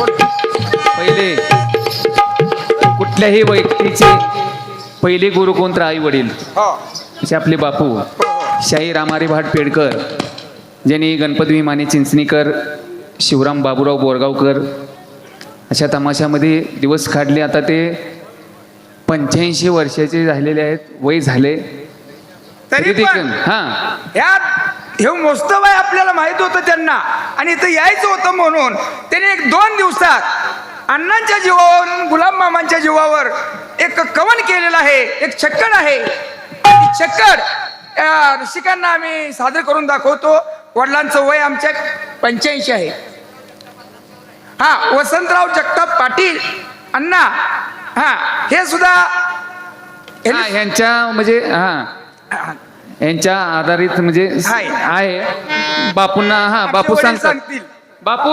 पहिले कुठल्याही व्यक्तीचे पहिले गुरु कोणतं? आई वडील. हो. असे आपले बापू शाही रामारी भाट पेडकर ज्यांनी गणपती माने चिंचणीकर शिवराम बाबूराव बोरगावकर अशा तमाशामध्ये दिवस काढले. आता ते पंच्याऐंशी वर्षाचे झालेले आहेत वय झाले. तरी पण हां. यात हे मोस्तव आहे आपल्याला माहीत होतं त्यांना. आणि इथं यायचं होतं म्हणून त्याने एक दोन दिवसात अण्णांच्या जीवावर गुलाब मामांच्या जीवावर एक कवन केलेलं आहे. एक छक्कड आहे. छक्कड रसिकांना आम्ही सादर करून दाखवतो. वडिलांचं वय आमच्या पंच्याऐंशी आहे. हा वसंतराव जगताप पाटील अण्णा हा हे सुद्धा हा, ह्यांच्या म्हणजे हा. यांच्या आधारित म्हणजे आहे. बापूंना हा बापू सांगतात सांगतील. बापू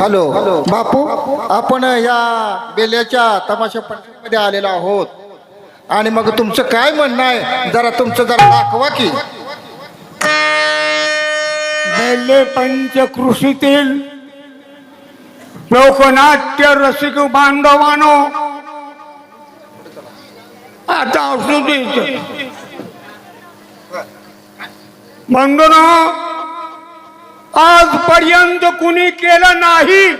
हॅलो बापू आपण या बेल्याच्या तमाशा पंढरीमध्ये आलेलो आहोत. आणि मग तुमचं काय म्हणणं आहे? जरा तुमचं जरा दाखवा की. बेल्ले पंचकृषीतील लोकनाट्य रसिक बांधवानो आता असू दे बंधनो आजपर्यंत कुणी केलं नाही.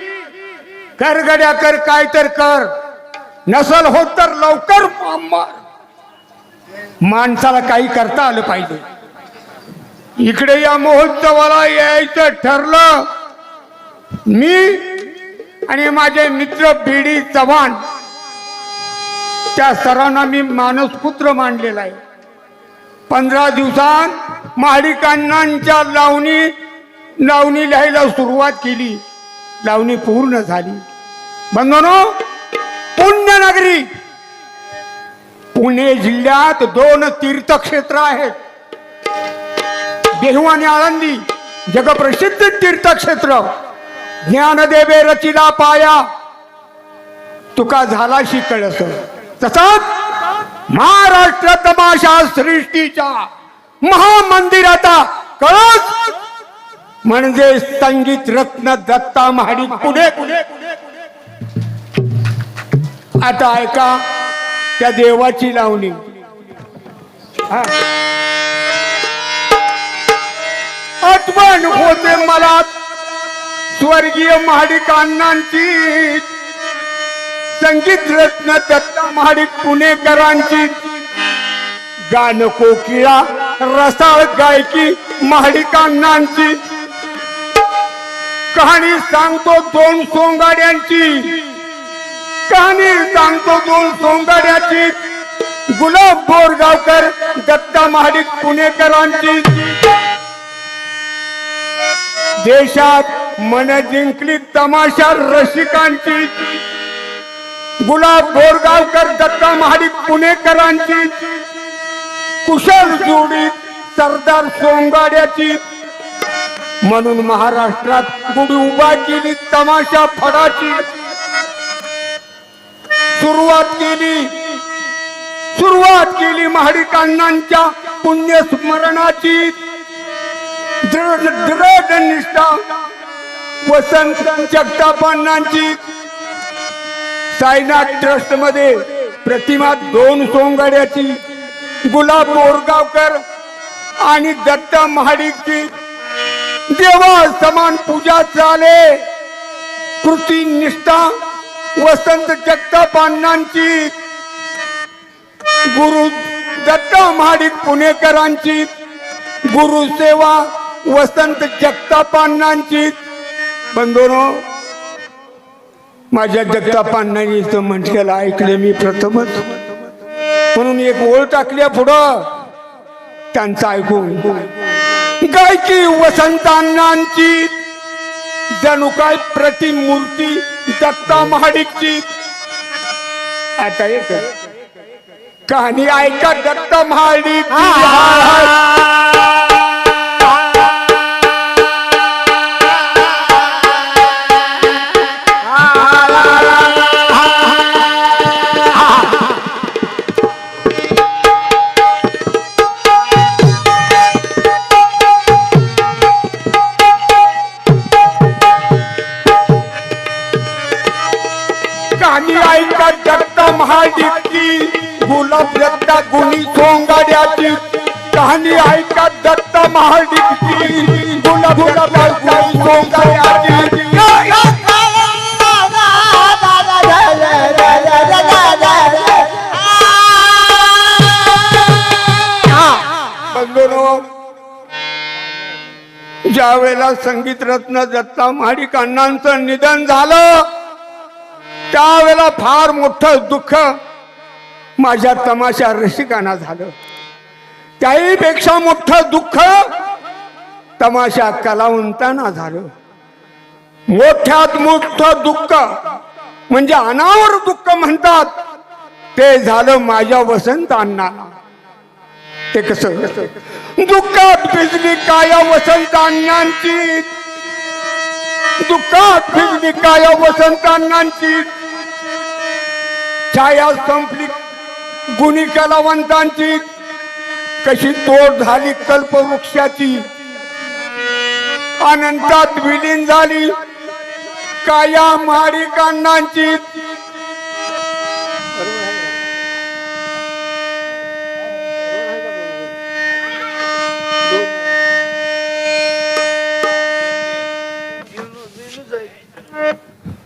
करगड्या कर काय तर कर. नसल होत तर लवकर माणसाला काही करता आलं पाहिजे. इकडे या महोत्सवाला यायचं ठरलं. मी आणि माझे मित्र बीडी चव्हाण त्या सरांना मी मानसपुत्र मानलेला आहे. पंधरा दिवसात महाडिकांनांच्या लावणी लावणी लिहायला सुरुवात केली. लावणी पूर्ण झाली. बंधनो पुण्यनगरी पुणे जिल्ह्यात दोन तीर्थक्षेत्र आहेत. देहू आणि आळंदी जगप्रसिद्ध तीर्थक्षेत्र. ज्ञानदेवे रचिला पाया. तुका झालाशी कळस. तसंच महाराष्ट्र तमाशा सृष्टीच्या महामंदिराचा कळस म्हणजे संगीत रत्न दत्ता महाडी पुढे आता ऐका त्या देवाची लावणी. आठवण होते मला स्वर्गीय महाडिकांनांची अण्णांची संगीत रत्न दत्ता महाडिक पुणेकरांची गान कोकिळा रसाळ गायकी महाडिकांनांची कहाणी सांगतो दोन सोंगाड्यांची. कहाणी सांगतो दोन सोंगाड्याची. गुलाब बोरगावकर दत्ता महाडिक पुणेकरांची. देशात मन जिंकली तमाशा रसिकांची. गुलाब बोरगावकर दत्ता महाडिक पुणेकरांची. कुशल जोडी सरदार सोंगाड्याची. म्हणून महाराष्ट्रात गुढी उभा केली तमाशा फडाची. सुरुवात केली. सुरुवात केली महाडिक अण्णांच्या दृढ दृढ निष्ठा. वसंत जगतापांनांची. साईनाथ ट्रस्टमध्ये प्रतिमा दोन सोंगाड्याची. गुलाब बोरगावकर आणि दत्ता महाडिकची. देवा समान पूजा चाले. कृती निष्ठा वसंत जगतापांनांची. गुरु दत्ता महाडिक पुणेकरांची गुरुसेवा वसंत जगतापांनांची. बंधुनो माझ्या जगतापांनांनी तो म्हटलेला ऐकले मी प्रथमच. म्हणून एक ओळ टाकल्या पुढं. त्यांचं ऐकून. गायकी वसंतांनांची जणू काय प्रतिमूर्ती दत्ता महाडिकची आता एक कहाणी ऐका दत्ता महाडिक कहाणी ऐका जगता महाडिकी गुलाब दत्ता गुणी सोंगाड्याची. कहाणी ऐका जगता महाडिकी गुलाब दत्ता गुणी सोंगाड्याची. ज्या वेळेला संगीत रत्न दत्ता महाडिक अण्णांचं निधन झालं त्यावेळेला फार मोठं दुःख माझ्या तमाशा रसिकांना झालं. त्याही पेक्षा मोठं दुःख तमाशा कलावंतांना झालं. मोठ्यात मोठं दुःख म्हणजे अनावर दुःख म्हणतात ते झालं माझ्या वसंत अण्णाला ते कसं दुःखात भिजली काया वसंत अण्णांची दुःखात भिजली काया वसंत अण्णांची छाया संपली. गुणी कलावंतांची. कशी तोड झाली कल्पवृक्षाची. अनंतात विलीन झाली. काया मारिकांनांची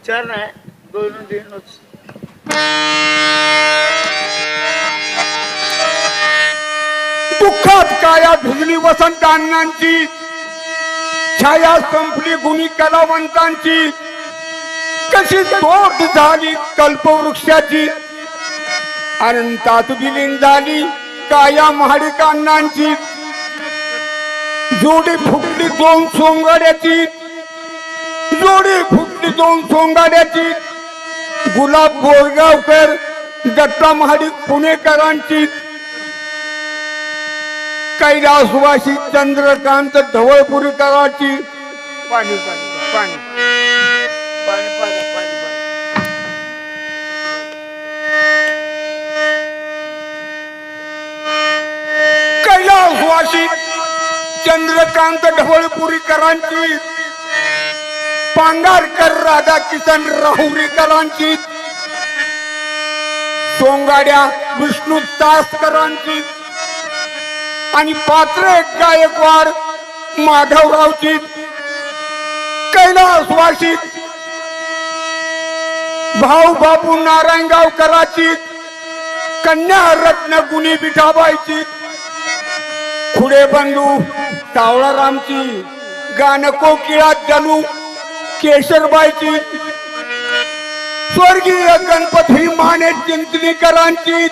चार नाही दोन दिनच दुःखात काया भिजली वसंत अण्णांची. छाया संपली गुणी कलावंतांची. कशी तोट झाली कल्पवृक्षाची. अनंतात विलीन झाली काया महाडिक जोडी फुटली दोन सोंगाड्याची. जोडी फुटली दोन सोंगाड्याची. गुलाब बोरगावकर दत्ता महाडिक पुणेकरांची. कैलासवासी चंद्रकांत ढवळपुरीकरांची पाणी पाणी पाणी. पाणी पाणी कैलासवासी चंद्रकांत ढवळपुरीकरांची पांगारकर राधा किसन राहुरीकरांची सोंगाड्या विष्णू तासकरांची आणि पात्र एक गायकवाड माधवरावची कैलासवासी भाऊ बापू नारायणगावकराची कन्या रत्न गुणी विठाबाईची खुडे बंधू सावळारामची गानको कोकिळा जलू केशरबाईची स्वर्गीय गणपती माने चिंतनीकरांची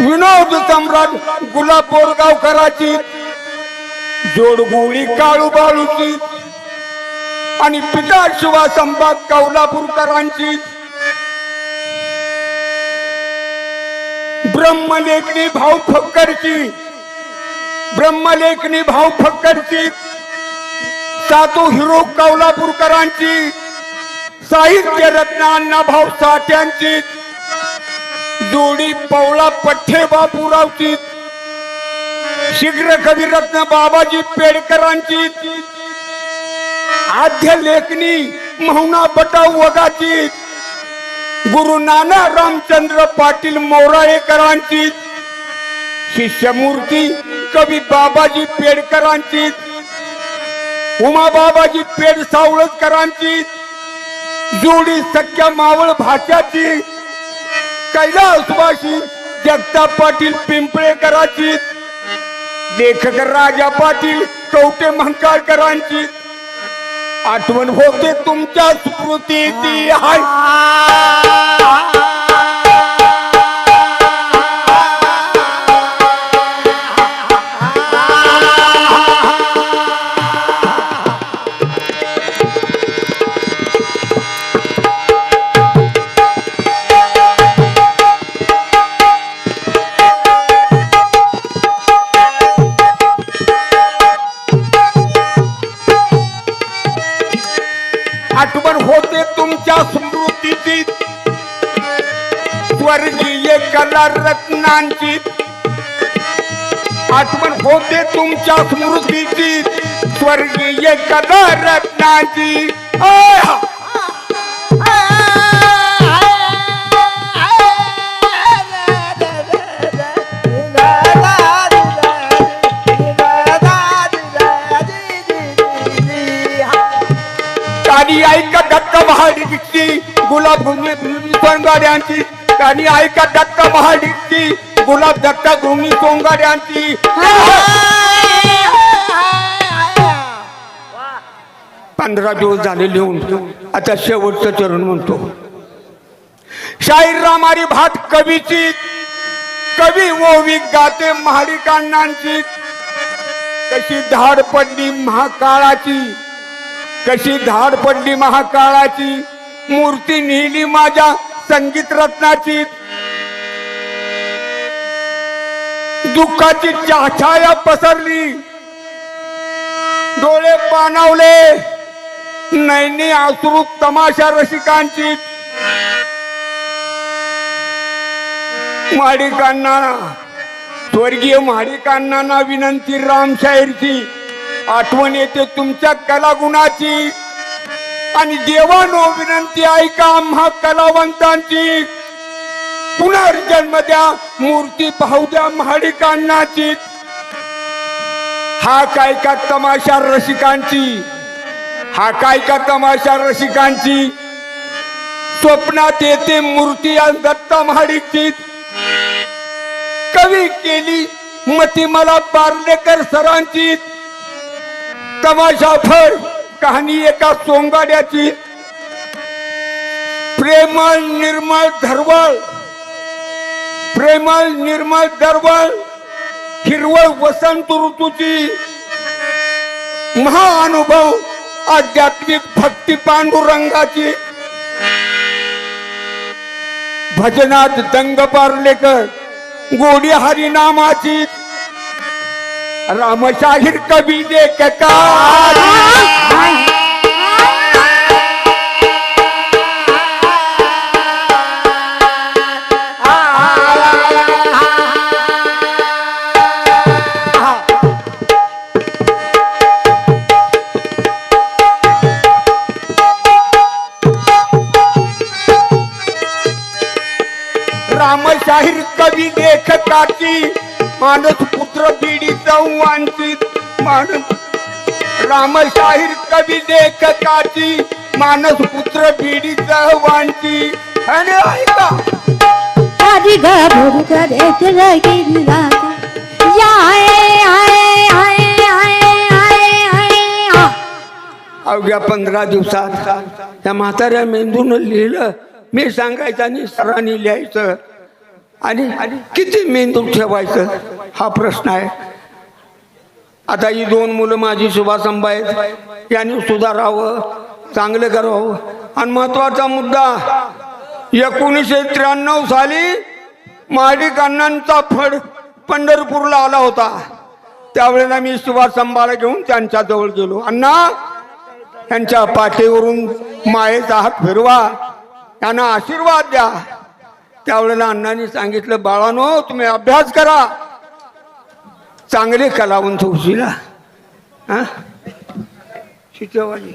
विनोद सम्राट गुलाब बोरगावकराची जोडगोळी काळू बाळूची आणि पिता शिवा संभाग कौलापूरकरांची. ब्रह्मलेखनी भाऊ फक्करची ब्रह्मलेखनी भाऊ फक्करची सातू हिरो कौलापूरकरांची साहित्य रत्न अण्णा भाऊ साठ्यांची जोडी पवळा पठ्ठे बापूरावची. शीघ्र कविरत्न बाबाजी पेडकरांची. आद्य लेखनी महुना बटाव वगाची. गुरु नाना रामचंद्र पाटील मोराळेकरांची. शिष्यमूर्ती कवी बाबाजी पेडकरांची. उमा बाबाजी पेड सावळकरांची जोडी सख्या मावळ भाषाची कैलासवासी जगताप पाटील पिंपळेकरांची लेखक राजा पाटील कवटे महंकाळकरांची आठवण होते तुमच्या स्मृतीची. हाय. स्वर्गीय रत्नांची. आठवण होते तुमच्या स्मृतीची स्वर्गीय कदा रत्नांची. ऐका दत्त महाडिकची गुलाब घुमी सोंगाड्यांची कानी ऐका दत्त महाडिकची गुलाब दत्त घुमी सोंगाड्यांची पंधरा दिवस झाले लिहून. आता शेवटचं चरण म्हणतो. शाहीर रामारी भात कवीची कवी ओवी गाते महाडिकांनांची. कशी धाड पडली महाकाळाची कशी धाड पडली महाकाळाची. मूर्ती नेली माझ्या संगीत रत्नाची दुःखाची छाया पसरली. डोळे पाणावले. नैनी आसरू तमाशा रसिकांची. माडिकांना स्वर्गीय माडिकांना विनंती रामशाहीरची आठवण येते तुमच्या कलागुणाची. आणि देवानो विनंती ऐका आम्हा कलावंतांची. पुनर्जन्म द्या मूर्ती पाहू द्या महाडिकांनाची. हा काय का तमाशा रसिकांची? हा काय का तमाशा रसिकांची? स्वप्नात येते मूर्ती आणि दत्ता महाडिकची. कवी केली मती मला पार्लेकर सरांची. तमाशा फळ कहाणी एका सोंगाड्याची. प्रेमळ निर्मळ धरवळ. प्रेमळ निर्मळ धरवळ. हिरवळ वसंत ऋतूची. महाअनुभव आध्यात्मिक भक्ती पांडुरंगाची. भजनात दंग पारलेकर. गोडी हरिनामाची. रामशाहीर कवी लेखका रामशाहीर कवी लेखकाची मानस पुत्र बीडी चव्हाणची मानस रामशाहीर कवी लेखकाची मानस पुत्र बीडी चव्हाणची. आणि ऐका. आधी या आय आ. अवघ्या पंधरा दिवसात त्या म्हाताऱ्या मेंदून लिहिलं मी सांगायचं आणि सरांनी लिहायचं. आणि आणि किती मेंदू ठेवायचं? हा प्रश्न आहे. आता ही दोन मुलं माझी शुभासंभ आहेत. यांनी सुधारावं चांगलं करावं. आणि महत्त्वाचा मुद्दा एकोणीसशे त्र्याण्णव साली महाडिक अण्णांचा फड पंढरपूरला आला होता. त्यावेळेला मी शिवासंभाला घेऊन त्यांच्याजवळ गेलो. अण्णा त्यांच्या पाठीवरून मायेचा हात फिरवा त्यांना आशीर्वाद द्या. त्यावेळेला अण्णांनी सांगितलं बाळानो तुम्ही अभ्यास करा. चांगले कलावंत होती ना? चित्रवाणी